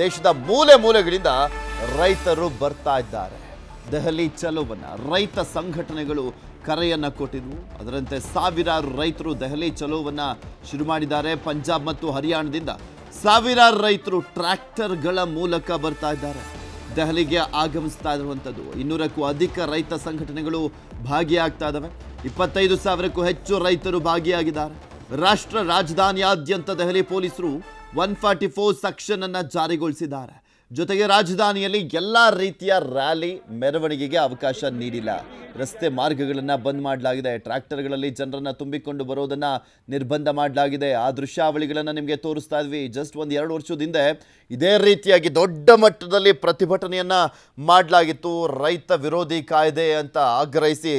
ದೇಶದ ಮೂಲೆ ಮೂಲೆಗಳಿಂದ ರೈತರು ಬರ್ತಾ ಇದ್ದಾರೆ. ದೆಹಲಿ ಚಲೋವನ್ನ ರೈತ ಸಂಘಟನೆಗಳು ಕರೆಯನ್ನ ಕೊಟ್ಟಿದ್ವು. ಅದರಂತೆ ಸಾವಿರಾರು ರೈತರು ದೆಹಲಿ ಚಲೋವನ್ನ ಶುರು ಮಾಡಿದ್ದಾರೆ. ಪಂಜಾಬ್ ಮತ್ತು ಹರಿಯಾಣದಿಂದ ಸಾವಿರಾರು ರೈತರು ಟ್ರ್ಯಾಕ್ಟರ್ಗಳ ಮೂಲಕ ಬರ್ತಾ ಇದ್ದಾರೆ. ದೆಹಲಿಗೆ ಆಗಮಿಸ್ತಾ ಇರುವಂಥದ್ದು ಇನ್ನೂರಕ್ಕೂ ಅಧಿಕ ರೈತ ಸಂಘಟನೆಗಳು ಭಾಗಿಯಾಗ್ತಾ ಇದ್ದಾವೆ. ಇಪ್ಪತ್ತೈದು ಸಾವಿರಕ್ಕೂ ಹೆಚ್ಚು ರೈತರು ಭಾಗಿಯಾಗಿದ್ದಾರೆ. ರಾಷ್ಟ್ರ ರಾಜಧಾನಿಯಾದ್ಯಂತ ದೆಹಲಿ ಪೊಲೀಸರು ಒನ್ ಫಾರ್ಟಿ ಫೋರ್ ಸೆಕ್ಷನ್ ಅನ್ನ ಜಾರಿಗೊಳಿಸಿದ್ದಾರೆ. ಜೊತೆಗೆ ರಾಜಧಾನಿಯಲ್ಲಿ ಎಲ್ಲ ರೀತಿಯ ರ್ಯಾಲಿ, ಮೆರವಣಿಗೆಗೆ ಅವಕಾಶ ನೀಡಿಲ್ಲ. ರಸ್ತೆ ಮಾರ್ಗಗಳನ್ನು ಬಂದ್ ಮಾಡಲಾಗಿದೆ. ಟ್ರ್ಯಾಕ್ಟರ್ಗಳಲ್ಲಿ ಜನರನ್ನು ತುಂಬಿಕೊಂಡು ಬರೋದನ್ನು ನಿರ್ಬಂಧ ಮಾಡಲಾಗಿದೆ. ಆ ದೃಶ್ಯಾವಳಿಗಳನ್ನು ನಿಮಗೆ ತೋರಿಸ್ತಾ ಇದ್ವಿ. ಜಸ್ಟ್ ಒಂದು ಎರಡು ವರ್ಷದ ಹಿಂದೆ ಇದೇ ರೀತಿಯಾಗಿ ದೊಡ್ಡ ಮಟ್ಟದಲ್ಲಿ ಪ್ರತಿಭಟನೆಯನ್ನು ಮಾಡಲಾಗಿತ್ತು. ರೈತ ವಿರೋಧಿ ಕಾಯ್ದೆ ಅಂತ ಆಗ್ರಹಿಸಿ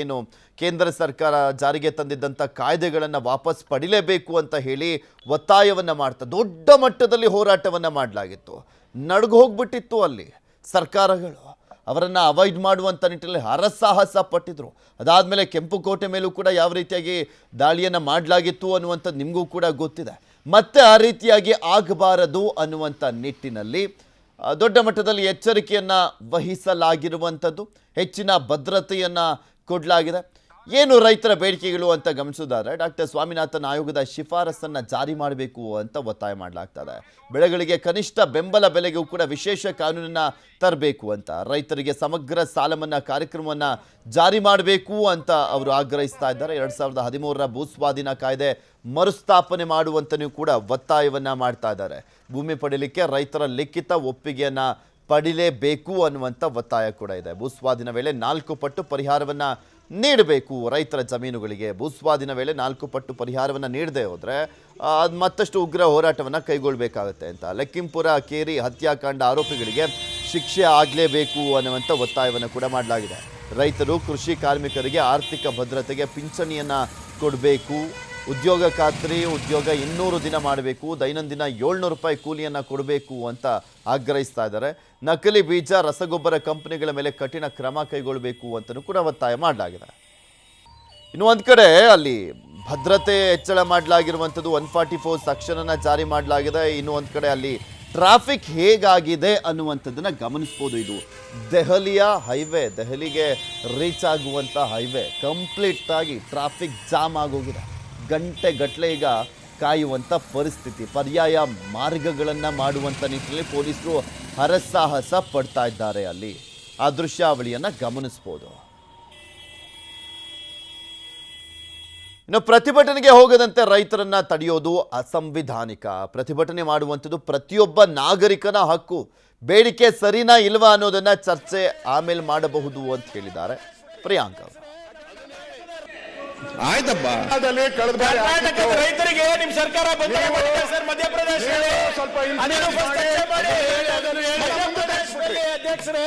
ಏನು ಕೇಂದ್ರ ಸರ್ಕಾರ ಜಾರಿಗೆ ತಂದಿದ್ದಂಥ ಕಾಯ್ದೆಗಳನ್ನು ವಾಪಸ್ ಪಡಿಲೇಬೇಕು ಅಂತ ಹೇಳಿ ಒತ್ತಾಯವನ್ನು ಮಾಡ್ತಾ, ದೊಡ್ಡ ಮಟ್ಟದಲ್ಲಿ ಹೋರಾಟವನ್ನು ಮಾಡಲಾಗಿತ್ತು. ನಡ್ಗು ಹೋಗ್ಬಿಟ್ಟಿತ್ತು ಅಲ್ಲಿ. ಸರ್ಕಾರಗಳು ಅವರನ್ನು ಅವಾಯ್ಡ್ ಮಾಡುವಂಥ ನಿಟ್ಟಿನಲ್ಲಿ ಹರಸಾಹಸ ಪಟ್ಟಿದ್ರು. ಅದಾದಮೇಲೆ ಕೆಂಪುಕೋಟೆ ಮೇಲೂ ಕೂಡ ಯಾವ ರೀತಿಯಾಗಿ ದಾಳಿಯನ್ನು ಮಾಡಲಾಗಿತ್ತು ಅನ್ನುವಂಥದ್ದು ನಿಮಗೂ ಕೂಡ ಗೊತ್ತಿದೆ. ಮತ್ತೆ ಆ ರೀತಿಯಾಗಿ ಆಗಬಾರದು ಅನ್ನುವಂಥ ನಿಟ್ಟಿನಲ್ಲಿ ದೊಡ್ಡ ಮಟ್ಟದಲ್ಲಿ ಎಚ್ಚರಿಕೆಯನ್ನು ವಹಿಸಲಾಗಿರುವಂಥದ್ದು, ಹೆಚ್ಚಿನ ಭದ್ರತೆಯನ್ನು ಕೊಡಲಾಗಿದೆ. ಏನು ರೈತರ ಬೇಡಿಕೆಗಳು ಅಂತ ಗಮನಿಸೋದಾದ್ರೆ ಡಾಕ್ಟರ್ ಸ್ವಾಮಿನಾಥನ್ ಆಯೋಗದ ಶಿಫಾರಸನ್ನು ಜಾರಿ ಮಾಡಬೇಕು ಅಂತ ಒತ್ತಾಯ ಮಾಡಲಾಗ್ತದೆ. ಬೆಳೆಗಳಿಗೆ ಕನಿಷ್ಠ ಬೆಂಬಲ ಬೆಲೆಗೂ ಕೂಡ ವಿಶೇಷ ಕಾನೂನನ್ನು ತರಬೇಕು ಅಂತ, ರೈತರಿಗೆ ಸಮಗ್ರ ಸಾಲ ಮನ್ನಾ ಕಾರ್ಯಕ್ರಮವನ್ನು ಜಾರಿ ಮಾಡಬೇಕು ಅಂತ ಅವರು ಆಗ್ರಹಿಸ್ತಾ ಇದ್ದಾರೆ. ಎರಡು ಸಾವಿರದ ಹದಿಮೂರರ ಭೂಸ್ವಾಧೀನ ಕಾಯ್ದೆ ಮರುಸ್ಥಾಪನೆ ಮಾಡುವಂತನೂ ಕೂಡ ಒತ್ತಾಯವನ್ನ ಮಾಡ್ತಾ ಇದ್ದಾರೆ. ಭೂಮಿ ಪಡೀಲಿಕ್ಕೆ ರೈತರ ಲಿಖಿತ ಒಪ್ಪಿಗೆಯನ್ನ ಪಡಿಲೇಬೇಕು ಅನ್ನುವಂಥ ಒತ್ತಾಯ ಕೂಡ ಇದೆ. ಭೂಸ್ವಾಧೀನ ವೇಳೆ ನಾಲ್ಕು ಪಟ್ಟು ಪರಿಹಾರವನ್ನ ನೀಡಬೇಕು. ರೈತರ ಜಮೀನುಗಳಿಗೆ ಭೂಸ್ವಾಧೀನ ವೇಳೆ ನಾಲ್ಕು ಪಟ್ಟು ಪರಿಹಾರವನ್ನು ನೀಡದೆ ಹೋದರೆ ಅದು ಮತ್ತಷ್ಟು ಉಗ್ರ ಹೋರಾಟವನ್ನು ಕೈಗೊಳ್ಳಬೇಕಾಗುತ್ತೆ ಅಂತ. ಲಕ್ಕಿಂಪುರ ಕೇರಿ ಹತ್ಯಾಕಾಂಡ ಆರೋಪಿಗಳಿಗೆ ಶಿಕ್ಷೆ ಆಗಲೇಬೇಕು ಅನ್ನುವಂಥ ಒತ್ತಾಯವನ್ನು ಕೂಡ ಮಾಡಲಾಗಿದೆ. ರೈತರು, ಕೃಷಿ ಕಾರ್ಮಿಕರಿಗೆ ಆರ್ಥಿಕ ಭದ್ರತೆಗೆ ಪಿಂಚಣಿಯನ್ನು ಕೊಡಬೇಕು. ಉದ್ಯೋಗ ಖಾತ್ರಿ, ಉದ್ಯೋಗ ಇನ್ನೂರು ದಿನ ಮಾಡಬೇಕು, ದೈನಂದಿನ ಏಳ್ನೂರು ರೂಪಾಯಿ ಕೂಲಿಯನ್ನು ಕೊಡಬೇಕು ಅಂತ ಆಗ್ರಹಿಸ್ತಾ ಇದ್ದಾರೆ. ನಕಲಿ ಬೀಜ, ರಸಗೊಬ್ಬರ ಕಂಪನಿಗಳ ಮೇಲೆ ಕಠಿಣ ಕ್ರಮ ಕೈಗೊಳ್ಳಬೇಕು ಅಂತಲೂ ಕೂಡ ಒತ್ತಾಯ ಮಾಡಲಾಗಿದೆ. ಇನ್ನು ಒಂದು ಕಡೆ ಅಲ್ಲಿ ಭದ್ರತೆ ಹೆಚ್ಚಳ ಮಾಡಲಾಗಿರುವಂಥದ್ದು ಒನ್ ಫಾರ್ಟಿ ಫೋರ್ ಸೆಕ್ಷನನ್ನು ಜಾರಿ ಮಾಡಲಾಗಿದೆ. ಇನ್ನು ಒಂದು ಕಡೆ ಅಲ್ಲಿ ಟ್ರಾಫಿಕ್ ಹೇಗಾಗಿದೆ ಅನ್ನುವಂಥದ್ದನ್ನು ಗಮನಿಸ್ಬೋದು ಇದು. ದೆಹಲಿಯ ಹೈವೇ, ದೆಹಲಿಗೆ ರೀಚ್ ಆಗುವಂಥ ಹೈವೇ ಕಂಪ್ಲೀಟಾಗಿ ಟ್ರಾಫಿಕ್ ಜಾಮ್ ಆಗೋಗಿದೆ. ಗಂಟೆ ಗಟ್ಟಲೆ ಈಗ ಕಾಯುವಂಥ ಪರಿಸ್ಥಿತಿ. ಪರ್ಯಾಯ ಮಾರ್ಗಗಳನ್ನು ಮಾಡುವಂಥ ನಿಟ್ಟಿನಲ್ಲಿ ಪೊಲೀಸರು ಹರಸಾಹಸ ಪಡ್ತಾ ಇದ್ದಾರೆ ಅಲ್ಲಿ. ಆ ದೃಶ್ಯಾವಳಿಯನ್ನು ಗಮನಿಸ್ಬೋದು. ಇನ್ನು ಪ್ರತಿಭಟನೆಗೆ ಹೋಗದಂತೆ ರೈತರನ್ನ ತಡೆಯೋದು ಅಸಂವಿಧಾನಿಕ. ಪ್ರತಿಭಟನೆ ಮಾಡುವಂಥದ್ದು ಪ್ರತಿಯೊಬ್ಬ ನಾಗರಿಕನ ಹಕ್ಕು. ಬೇಡಿಕೆ ಸರಿನಾ ಇಲ್ವಾ ಅನ್ನೋದನ್ನ ಚರ್ಚೆ ಆಮೇಲೆ ಮಾಡಬಹುದು ಅಂತ ಹೇಳಿದ್ದಾರೆ ಪ್ರಿಯಾಂಕ ಆಯ್ತಪ್ಪ ಕರ್ನಾಟಕದ. ರೈತರಿಗೆ ನಿಮ್ ಸರ್ಕಾರ ಬಂಧನ ನೀವು- ಮಾಡಿದೆ ಸರ್ ಮಧ್ಯಪ್ರದೇಶ ಸ್ವಲ್ಪ ಮಾಡಿ, ಮಾಡಿ. ಅಧ್ಯಕ್ಷರೇ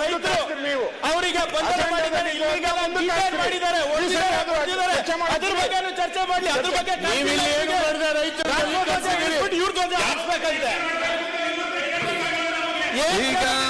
ರೈತರು ನೀವು. ಅವರಿಗೆ ಬಂಧನ ಮಾಡಿದ್ದಾರೆ. ಮಾಡಿದ್ದಾರೆ. ಅದ್ರ ಬಗ್ಗೆ ಚರ್ಚೆ ಮಾಡ್ಲಿ ಅದ್ರ ಬಗ್ಗೆ ರೈತರು ರಾಷ್ಟ್ರ ಧ್ವಜ ಇವ್ರ ಧ್ವಜ ಹಾಕ್ಸ್ಬೇಕಂತೆ. ಈಗ-